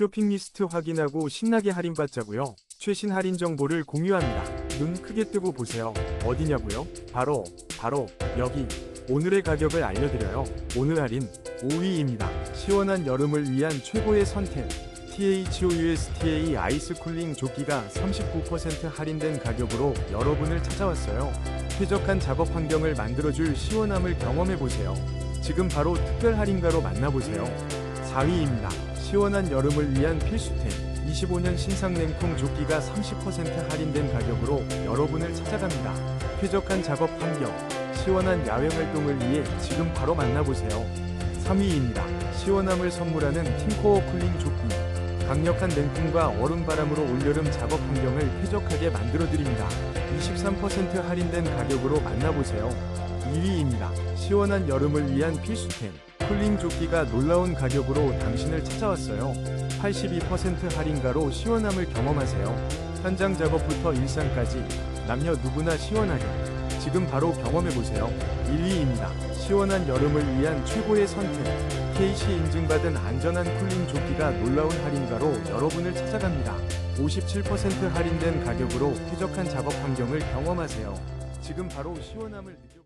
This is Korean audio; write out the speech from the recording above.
쇼핑 리스트 확인하고 신나게 할인받자고요. 최신 할인 정보를 공유합니다. 눈 크게 뜨고 보세요. 어디냐고요? 바로 바로 여기. 오늘의 가격을 알려드려요. 오늘 할인 5위입니다. 시원한 여름을 위한 최고의 선택. THOUSTA 아이스 쿨링 조끼가 39% 할인된 가격으로 여러분을 찾아왔어요. 쾌적한 작업 환경을 만들어줄 시원함을 경험해보세요. 지금 바로 특별 할인가로 만나보세요. 4위입니다. 시원한 여름을 위한 필수템. 25년 신상 냉통 조끼가 30% 할인된 가격으로 여러분을 찾아갑니다. 쾌적한 작업 환경, 시원한 야외 활동을 위해 지금 바로 만나보세요. 3위입니다. 시원함을 선물하는 팀코어 쿨링 조끼. 강력한 냉풍과 얼음바람으로 올여름 작업 환경을 쾌적하게 만들어드립니다. 23% 할인된 가격으로 만나보세요. 2위입니다. 시원한 여름을 위한 필수템. 쿨링 조끼가 놀라운 가격으로 당신을 찾아왔어요. 82% 할인가로 시원함을 경험하세요. 현장 작업부터 일상까지 남녀 누구나 시원하게 지금 바로 경험해보세요. 1위입니다. 시원한 여름을 위한 최고의 선택. KC 인증받은 안전한 쿨링 조끼가 놀라운 할인가로 여러분을 찾아갑니다. 57% 할인된 가격으로 쾌적한 작업 환경을 경험하세요. 지금 바로 시원함을 느껴